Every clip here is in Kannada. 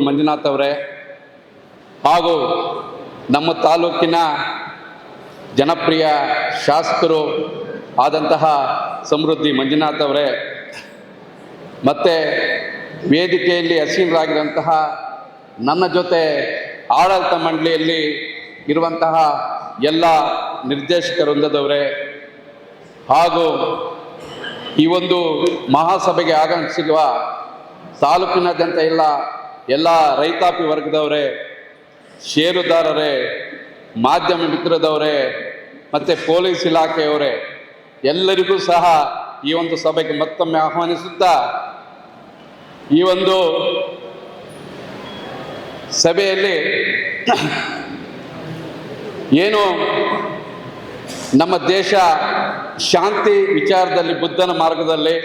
ಮಂಜುನಾಥ್ ಅವರೇ ಹಾಗೂ ನಮ್ಮ ತಾಲೂಕಿನ ಜನಪ್ರಿಯ ಶಾಸಕರು ಆದಂತಹ ಸಮೃದ್ಧಿ ಮಂಜುನಾಥ್ ಅವರೇ, ಮತ್ತು ವೇದಿಕೆಯಲ್ಲಿ ಹಸೀನರಾಗಿರುವಂತಹ ನನ್ನ ಜೊತೆ ಆಡಳಿತ ಮಂಡಳಿಯಲ್ಲಿ ಇರುವಂತಹ ಎಲ್ಲ ನಿರ್ದೇಶಕ ವೃಂದದವರೇ ಹಾಗೂ ಈ ಒಂದು ಮಹಾಸಭೆಗೆ ಆಗಮಿಸಿರುವ ತಾಲೂಕಿನಾದ್ಯಂತ ಎಲ್ಲ ಎಲ್ಲ ರೈತಾಪಿ ವರ್ಗದವರೇ, ಷೇರುದಾರರೇ, ಮಾಧ್ಯಮ ಮಿತ್ರದವರೇ, ಮತ್ತು ಪೊಲೀಸ್ ಇಲಾಖೆಯವರೇ, ಎಲ್ಲರಿಗೂ ಸಹ ಈ ಒಂದು ಸಭೆಗೆ ಮತ್ತೊಮ್ಮೆ ಆಹ್ವಾನಿಸುತ್ತಾ, ಈ ಒಂದು ಸಭೆಯಲ್ಲಿ ಏನು ನಮ್ಮ ದೇಶ ಶಾಂತಿ ವಿಚಾರದಲ್ಲಿ ಬುದ್ಧನ ಮಾರ್ಗದಲ್ಲಿ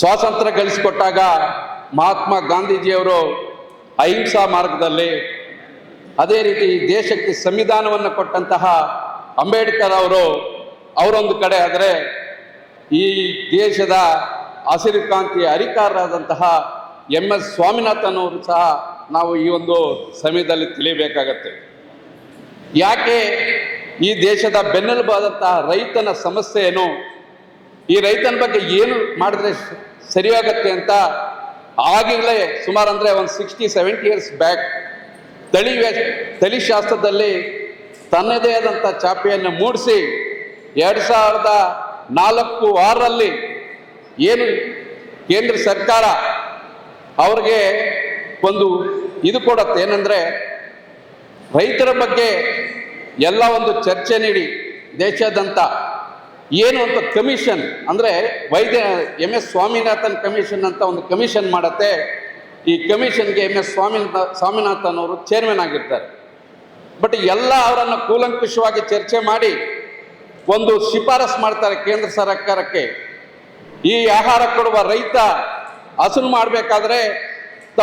ಸ್ವಾತಂತ್ರ್ಯ ಗಳಿಸಿಕೊಟ್ಟಾಗ ಮಹಾತ್ಮ ಗಾಂಧೀಜಿಯವರು ಅಹಿಂಸಾ ಮಾರ್ಗದಲ್ಲಿ ಅದೇ ರೀತಿ ದೇಶಕ್ಕೆ ಸಂವಿಧಾನವನ್ನು ಕೊಟ್ಟಂತಹ ಅಂಬೇಡ್ಕರ್ ಅವರು, ಅವರೊಂದು ಕಡೆ ಆದರೆ ಈ ದೇಶದ ಹಸಿರು ಕ್ರಾಂತಿಯ ಅಧಿಕಾರರಾದಂತಹ ಎಂ ಎಸ್ ಸ್ವಾಮಿನಾಥನ್ ಅವರು ಸಹ ನಾವು ಈ ಒಂದು ಸಮಯದಲ್ಲಿ ತಿಳಿಯಬೇಕಾಗತ್ತೆ. ಯಾಕೆ ಈ ದೇಶದ ಬೆನ್ನೆಲುಬಾದಂತಹ ರೈತನ ಸಮಸ್ಯೆ ಏನು ಈ ರೈತನ ಬಗ್ಗೆ ಏನು ಮಾಡಿದ್ರೆ ಸರಿಯಾಗತ್ತೆ ಅಂತ ಆಗಲೇ ಸುಮಾರು ಅಂದರೆ ಒಂದು ಸಿಕ್ಸ್ಟಿ ಸೆವೆಂಟಿ ಇಯರ್ಸ್ ಬ್ಯಾಕ್ ತಳಿ ತಳಿ ತಳಿಶಾಸ್ತ್ರದಲ್ಲಿ ತನ್ನದೇ ಆದಂಥ ಚಾಪೆಯನ್ನು ಮೂಡಿಸಿ ಎರಡು ಸಾವಿರದ ನಾಲ್ಕು ಆರರಲ್ಲಿ ಏನು ಕೇಂದ್ರ ಸರ್ಕಾರ ಅವ್ರಿಗೆ ಒಂದು ಇದು ಕೊಡತ್ತೆ. ಏನಂದರೆ ರೈತರ ಬಗ್ಗೆ ಎಲ್ಲ ಒಂದು ಚರ್ಚೆ ನೀಡಿ ದೇಶಾದ್ಯಂತ ಏನು ಅಂತ ಕಮಿಷನ್, ಅಂದರೆ ವೈದ್ಯ ಎಂ ಎಸ್ ಸ್ವಾಮಿನಾಥನ್ ಕಮಿಷನ್ ಅಂತ ಒಂದು ಕಮಿಷನ್ ಮಾಡತ್ತೆ. ಈ ಕಮಿಷನ್ಗೆ ಎಂ ಎಸ್ ಸ್ವಾಮಿನಾಥ ಸ್ವಾಮಿನಾಥನ್ ಅವರು ಚೇರ್ಮನ್ ಆಗಿರ್ತಾರೆ. ಬಟ್ ಎಲ್ಲ ಅವರನ್ನು ಕೂಲಂಕುಷವಾಗಿ ಚರ್ಚೆ ಮಾಡಿ ಒಂದು ಶಿಫಾರಸ್ ಮಾಡ್ತಾರೆ ಕೇಂದ್ರ ಸರ್ಕಾರಕ್ಕೆ. ಈ ಆಹಾರ ಕೊಡುವ ರೈತ ಹಸನು ಮಾಡಬೇಕಾದ್ರೆ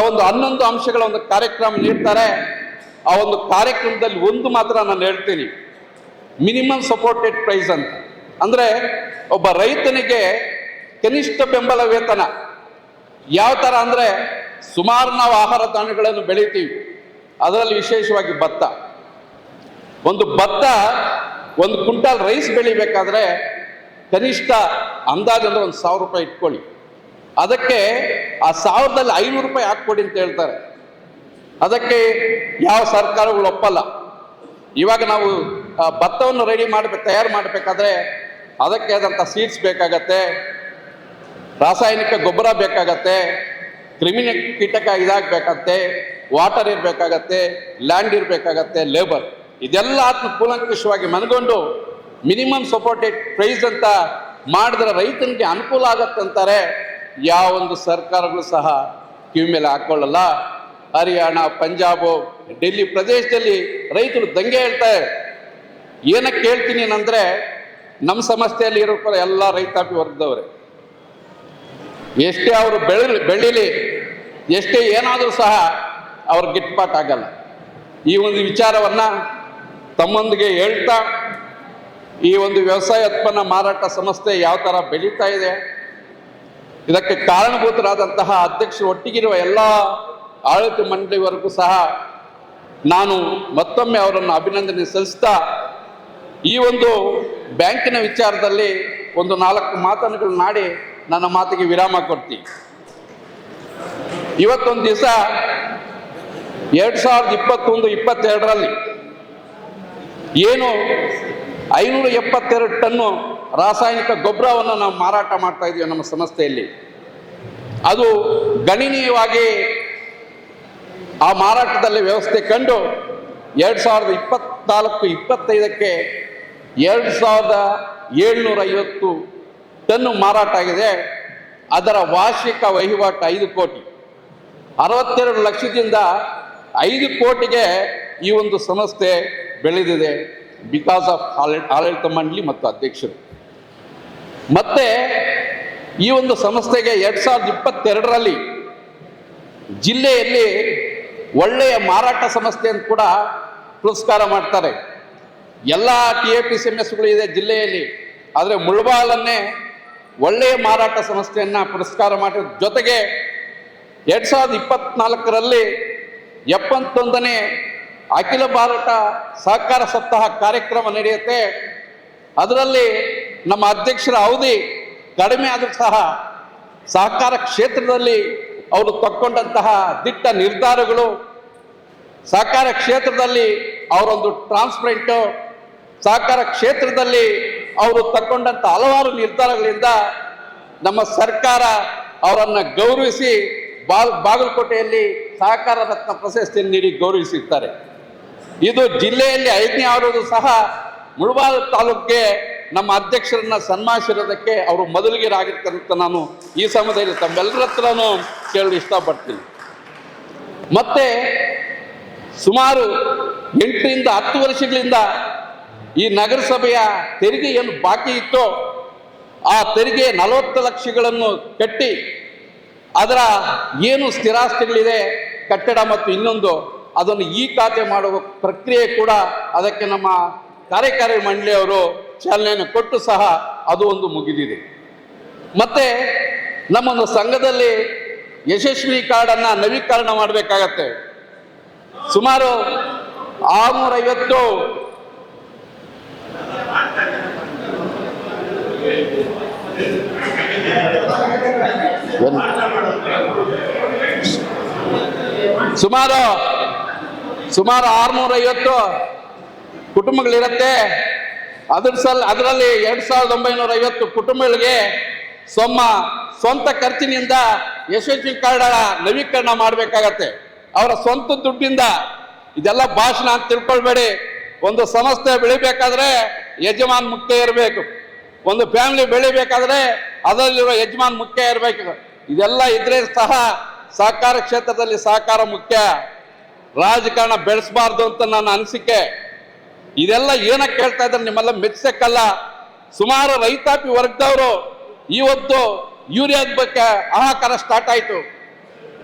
ಒಂದು ಹನ್ನೊಂದು ಅಂಶಗಳ ಒಂದು ಕಾರ್ಯಕ್ರಮ ನೀಡ್ತಾರೆ. ಆ ಒಂದು ಕಾರ್ಯಕ್ರಮದಲ್ಲಿ ಒಂದು ಮಾತ್ರ ನಾನು ಹೇಳ್ತೀನಿ. ಮಿನಿಮಮ್ ಸಪೋರ್ಟೆಡ್ ಪ್ರೈಸ್ ಅಂತ. ಅಂದರೆ ಒಬ್ಬ ರೈತನಿಗೆ ಕನಿಷ್ಠ ಬೆಂಬಲ ವೇತನ. ಯಾವ ಥರ ಅಂದರೆ ಸುಮಾರು ನಾವು ಆಹಾರ ಧಾನ್ಯಗಳನ್ನು ಬೆಳಿತೀವಿ. ಅದರಲ್ಲಿ ವಿಶೇಷವಾಗಿ ಭತ್ತ. ಒಂದು ಭತ್ತ ಒಂದು ಕ್ವಿಂಟಾಲ್ ರೈಸ್ ಬೆಳಿಬೇಕಾದ್ರೆ ಕನಿಷ್ಠ ಅಂದಾಜು ಅಂದ್ರೆ ಒಂದು ಸಾವಿರ ರೂಪಾಯಿ ಇಟ್ಕೊಳ್ಳಿ. ಅದಕ್ಕೆ ಆ ಸಾವಿರದಲ್ಲಿ ಐನೂರು ರೂಪಾಯಿ ಹಾಕ್ಕೊಡಿ ಅಂತ ಹೇಳ್ತಾರೆ. ಅದಕ್ಕೆ ಯಾವ ಸರ್ಕಾರಗಳು ಒಪ್ಪಲ್ಲ. ಇವಾಗ ನಾವು ಭತ್ತವನ್ನು ರೆಡಿ ಮಾಡಬೇಕು ತಯಾರು ಮಾಡಬೇಕಾದ್ರೆ ಅದಕ್ಕೆ ಆದಂಥ ಸೀಡ್ಸ್ ಬೇಕಾಗತ್ತೆ, ರಾಸಾಯನಿಕ ಗೊಬ್ಬರ ಬೇಕಾಗತ್ತೆ, ಕ್ರಿಮಿನ ಕೀಟಕ ಇದಾಗಬೇಕತ್ತೆ ವಾಟರ್ ಇರಬೇಕಾಗತ್ತೆ ಲ್ಯಾಂಡ್ ಇರಬೇಕಾಗತ್ತೆ ಲೇಬರ್ ಇದೆಲ್ಲ ಆತ್ಮ ಕೂಲಂಕುಷವಾಗಿ ಮನಗೊಂಡು ಮಿನಿಮಮ್ ಸಪೋರ್ಟೆಡ್ ಪ್ರೈಸ್ ಅಂತ ಮಾಡಿದ್ರೆ ರೈತನಿಗೆ ಅನುಕೂಲ ಆಗತ್ತಂತಾರೆ ಯಾವ ಒಂದು ಸರ್ಕಾರಗಳು ಸಹ ಕಿವಿ ಮೇಲೆ ಹಾಕೊಳ್ಳಲ್ಲ. ಹರಿಯಾಣ, ಪಂಜಾಬು, ಡೆಲ್ಲಿ ಪ್ರದೇಶದಲ್ಲಿ ರೈತರು ದಂಗೆ ಹೇಳ್ತಾರೆ ಏನಕ್ಕೆ ಹೇಳ್ತೀನಿ ಅಂದರೆ ನಮ್ಮ ಸಮಸ್ಯೆಯಲ್ಲಿ ಇರೋ ಎಲ್ಲ ರೈತಾಪಿ ವರ್ಗದವ್ರೆ. ಎಷ್ಟೇ ಅವರು ಬೆಳಿ ಬೆಳೀಲಿ ಎಷ್ಟೇ ಏನಾದರೂ ಸಹ ಅವ್ರ ಗಿಟ್ಪಾಟ್ ಆಗಲ್ಲ. ಈ ಒಂದು ವಿಚಾರವನ್ನು ತಮ್ಮೊಂದಿಗೆ ಹೇಳ್ತಾ, ಈ ಒಂದು ವ್ಯವಸಾಯ ಉತ್ಪನ್ನ ಮಾರಾಟ ಸಂಸ್ಥೆ ಯಾವ ಥರ ಬೆಳೀತಾ ಇದೆ, ಇದಕ್ಕೆ ಕಾರಣಭೂತರಾದಂತಹ ಅಧ್ಯಕ್ಷರು ಒಟ್ಟಿಗಿರುವ ಎಲ್ಲ ಆಡಳಿತ ಮಂಡಳಿವರೆಗೂ ಸಹ ನಾನು ಮತ್ತೊಮ್ಮೆ ಅವರನ್ನು ಅಭಿನಂದನೆ ಸಲ್ಲಿಸ್ತಾ, ಈ ಒಂದು ಬ್ಯಾಂಕಿನ ವಿಚಾರದಲ್ಲಿ ಒಂದು ನಾಲ್ಕು ಮಾತನ್ನುಗಳನ್ನಾಡಿ ನನ್ನ ಮಾತಿಗೆ ವಿರಾಮ ಕೊಡ್ತೀನಿ. ಇವತ್ತೊಂದು ದಿವಸ ಎರಡು ಸಾವಿರದ ಇಪ್ಪತ್ತೊಂದು, ಇಪ್ಪತ್ತೆರಡರಲ್ಲಿ ಏನು ಐನೂರ ಎಪ್ಪತ್ತೆರಡು ಟನ್ನು ರಾಸಾಯನಿಕ ಗೊಬ್ಬರವನ್ನು ನಾವು ಮಾರಾಟ ಮಾಡ್ತಾ ಇದ್ದೀವಿ ನಮ್ಮ ಸಂಸ್ಥೆಯಲ್ಲಿ. ಅದು ಗಣನೀಯವಾಗಿ ಆ ಮಾರಾಟದಲ್ಲಿ ವ್ಯವಸ್ಥೆ ಕಂಡು ಎರಡು ಸಾವಿರದ ಇಪ್ಪತ್ನಾಲ್ಕು, ಇಪ್ಪತ್ತೈದಕ್ಕೆ ಎರಡು ಸಾವಿರದ ಏಳ್ನೂರ ಐವತ್ತು ಟನ್ನು ಮಾರಾಟ ಆಗಿದೆ. ಅದರ ವಾರ್ಷಿಕ ವಹಿವಾಟು ಐದು ಕೋಟಿ. ಅರವತ್ತೆರಡು ಲಕ್ಷದಿಂದ ಐದು ಕೋಟಿಗೆ ಈ ಒಂದು ಸಂಸ್ಥೆ ಬೆಳೆದಿದೆ. ಬಿಕಾಸ್ ಆಫ್ ಆಡಳಿತ ಮಂಡಳಿ ಮತ್ತು ಅಧ್ಯಕ್ಷರು. ಮತ್ತೆ ಈ ಒಂದು ಸಂಸ್ಥೆಗೆ ಎರಡು ಸಾವಿರದ ಇಪ್ಪತ್ತೆರಡರಲ್ಲಿ ಜಿಲ್ಲೆಯಲ್ಲಿ ಒಳ್ಳೆಯ ಮಾರಾಟ ಸಂಸ್ಥೆ ಅಂತ ಕೂಡ ಪುರಸ್ಕಾರ ಮಾಡ್ತಾರೆ. ಎಲ್ಲ T A P C M ಎಸ್ಗಳು ಇದೆ ಜಿಲ್ಲೆಯಲ್ಲಿ. ಆದರೆ ಮುಳ್ಬಾಲನ್ನೇ ಒಳ್ಳೆಯ ಮಾರಾಟ ಸಂಸ್ಥೆಯನ್ನು ಪುರಸ್ಕಾರ ಮಾಡಿದ ಜೊತೆಗೆ ಎರಡು ಸಾವಿರದ ಇಪ್ಪತ್ನಾಲ್ಕರಲ್ಲಿ ಎಪ್ಪತ್ತೊಂದನೇ ಅಖಿಲ ಭಾರತ ಸಹಕಾರ ಸಪ್ತಾಹ ಕಾರ್ಯಕ್ರಮ ನಡೆಯುತ್ತೆ. ಅದರಲ್ಲಿ ನಮ್ಮ ಅಧ್ಯಕ್ಷರ ಅವಧಿ ಕಡಿಮೆ ಆದರೂ ಸಹ ಸಹಕಾರ ಕ್ಷೇತ್ರದಲ್ಲಿ ಅವರು ತಕ್ಕೊಂಡಂತಹ ದಿಟ್ಟ ನಿರ್ಧಾರಗಳು, ಸಹಕಾರ ಕ್ಷೇತ್ರದಲ್ಲಿ ಅವರೊಂದು ಟ್ರಾನ್ಸ್ಪರೆಂಟು ಸಹಕಾರ ಕ್ಷೇತ್ರದಲ್ಲಿ ಅವರು ತಕ್ಕೊಂಡಂತ ಹಲವಾರು ನಿರ್ಧಾರಗಳಿಂದ ನಮ್ಮ ಸರ್ಕಾರ ಅವರನ್ನು ಗೌರವಿಸಿ ಬಾಗಲಕೋಟೆಯಲ್ಲಿ ಸಹಕಾರ ರತ್ನ ಪ್ರಶಸ್ತಿಯನ್ನು ನೀಡಿ ಗೌರವಿಸಿರ್ತಾರೆ. ಇದು ಜಿಲ್ಲೆಯಲ್ಲಿ ಐದನೇ ಆರೋದು ಸಹ ಮುಳಬಾಲ್ ತಾಲೂಕಿಗೆ ನಮ್ಮ ಅಧ್ಯಕ್ಷರನ್ನ ಸನ್ಮಾನಿಸಿರೋದಕ್ಕೆ ಅವರು ಮೊದಲಿಗೆರಾಗಿರ್ತಕ್ಕಂಥ ನಾನು ಈ ಸಮಯದಲ್ಲಿ ತಮ್ಮೆಲ್ಲರ ಹತ್ರನೂ ಕೇಳಲು ಇಷ್ಟಪಡ್ತೀನಿ. ಮತ್ತೆ ಸುಮಾರು ಎಂಟರಿಂದ ಹತ್ತು ವರ್ಷಗಳಿಂದ ಈ ನಗರಸಭೆಯ ತೆರಿಗೆ ಏನು ಬಾಕಿ ಇತ್ತೋ ಆ ತೆರಿಗೆ ನಲವತ್ತು ಲಕ್ಷಗಳನ್ನು ಕಟ್ಟಿ ಅದರ ಏನು ಸ್ಥಿರಾಸ್ತಿಗಳಿದೆ, ಕಟ್ಟಡ ಮತ್ತು ಇನ್ನೊಂದು, ಅದನ್ನು ಈ ಖಾತೆ ಮಾಡುವ ಪ್ರಕ್ರಿಯೆ ಕೂಡ ಅದಕ್ಕೆ ನಮ್ಮ ಕಾರ್ಯಕಾರಿ ಮಂಡಳಿಯವರು ಚಾಲನೆಯನ್ನು ಕೊಟ್ಟು ಸಹ ಅದು ಒಂದು ಮುಗಿದಿದೆ. ಮತ್ತೆ ನಮ್ಮೊಂದು ಸಂಘದಲ್ಲಿ ಯಶಸ್ವಿ ಕಾರ್ಡನ್ನು ನವೀಕರಣ ಮಾಡಬೇಕಾಗತ್ತೆ. ಸುಮಾರು ಆರುನೂರೈವತ್ತು ಸುಮಾರು ಸುಮಾರು ಆರುನೂರೈವತ್ತು ಕುಟುಂಬಗಳಿರುತ್ತೆ. ಅದ್ರ ಸಲ್, ಅದರಲ್ಲಿ ಎರಡು ಸಾವಿರದ ಒಂಬೈನೂರ ಐವತ್ತು ಕುಟುಂಬಗಳಿಗೆ ಸೊಮ್ಮ, ಸ್ವಂತ ಖರ್ಚಿನಿಂದ ಯಶಸ್ವಿ ಕಾರ್ಡ ನವೀಕರಣ ಮಾಡಬೇಕಾಗತ್ತೆ. ಅವರ ಸ್ವಂತ ದುಡ್ಡಿಂದ ಇದೆಲ್ಲ ಭಾಷಣ ಅಂತ ತಿಳ್ಕೊಳ್ಬೇಡಿ. ಒಂದು ಸಂಸ್ಥೆ ಬೆಳಿಬೇಕಾದ್ರೆ ಯಜಮಾನ್ ಮುಖ್ಯ ಇರಬೇಕು. ಒಂದು ಫ್ಯಾಮಿಲಿ ಬೆಳಿಬೇಕಾದ್ರೆ ಅದರಲ್ಲಿರೋ ಯಜಮಾನ್ ಮುಖ್ಯ ಇರಬೇಕು ಇದೆಲ್ಲ ಇದ್ರೆ ಸಹ ಸಹಕಾರ ಕ್ಷೇತ್ರದಲ್ಲಿ ಸಹಕಾರ ಮುಖ್ಯ. ರಾಜಕಾರಣ ಬೆಳೆಸಬಾರ್ದು ಅಂತ ನನ್ನ ಅನಿಸಿಕೆ. ಇದೆಲ್ಲ ಏನಕ್ಕೆ ಹೇಳ್ತಾ ಇದ್ದಾರೆ ನಿಮ್ಮೆಲ್ಲ ಮೆಚ್ಚಕ್ಕಲ್ಲ ಸುಮಾರು ರೈತಾಪಿ ವರ್ಗದವರು ಇವತ್ತು ಯೂರಿಯಾದ ಬಗ್ಗೆ ಹಾಹಾಕಾರ ಸ್ಟಾರ್ಟ್ ಆಯಿತು.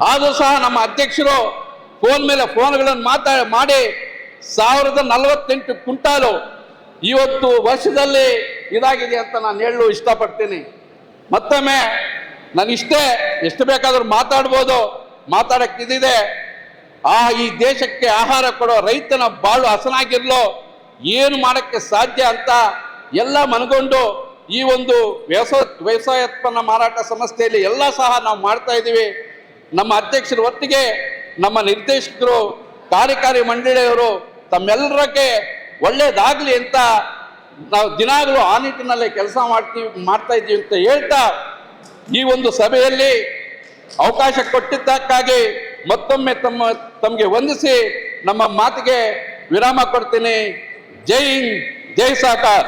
ಆದರೂ ಸಹ ನಮ್ಮ ಅಧ್ಯಕ್ಷರು ಫೋನ್ ಮೇಲೆ ಫೋನ್ಗಳನ್ನು ಮಾತಾಡಿ ಮಾಡಿ ಸಾವಿರದ ನಲವತ್ತೆಂಟು ಕ್ವಿಂಟಾಲು ಇವತ್ತು ವರ್ಷದಲ್ಲಿ ಇದಾಗಿದೆ ಅಂತ ನಾನು ಹೇಳಲು ಇಷ್ಟಪಡ್ತೀನಿ. ಮತ್ತೊಮ್ಮೆ ನಾನು ಇಷ್ಟೇ ಎಷ್ಟು ಬೇಕಾದರೂ ಮಾತಾಡ್ಬೋದು ಮಾತಾಡಕ್ಕೆ ಇದಿದೆ. ಆ ಈ ದೇಶಕ್ಕೆ ಆಹಾರ ಕೊಡೋ ರೈತನ ಬಾಳು ಹಸನಾಗಿರ್ಲು, ಏನು ಮಾಡಕ್ಕೆ ಸಾಧ್ಯ ಅಂತ ಎಲ್ಲ ಮನಗೊಂಡು ಈ ಒಂದು ವ್ಯವಸಾಯ ವ್ಯವಸಾಯೋತ್ಪನ್ನ ಮಾರಾಟ ಸಂಸ್ಥೆಯಲ್ಲಿ ಎಲ್ಲ ಸಹ ನಾವು ಮಾಡ್ತಾ ಇದ್ದೀವಿ. ನಮ್ಮ ಅಧ್ಯಕ್ಷರ ಒಟ್ಟಿಗೆ ನಮ್ಮ ನಿರ್ದೇಶಕರು, ಕಾರ್ಯಕಾರಿ ಮಂಡಳಿಯವರು ತಮ್ಮೆಲ್ಲರಿಗೆ ಒಳ್ಳೇದಾಗ್ಲಿ ಅಂತ ನಾವು ದಿನಾಗಲು ಆ ನಿಟ್ಟಿನಲ್ಲೇ ಕೆಲಸ ಮಾಡ್ತೀವಿ ಮಾಡ್ತಾ ಇದ್ದೀವಿ ಅಂತ ಹೇಳ್ತಾ ಈ ಒಂದು ಸಭೆಯಲ್ಲಿ ಅವಕಾಶ ಕೊಟ್ಟಿದ್ದಕ್ಕಾಗಿ ಮತ್ತೊಮ್ಮೆ ತಮ್ಮ, ತಮಗೆ ವಂದಿಸಿ ನಮ್ಮ ಮಾತಿಗೆ ವಿರಾಮ ಕೊಡ್ತೀನಿ. ಜೈ ಹಿಂದ್, ಜೈ ಸಾಕಾರ.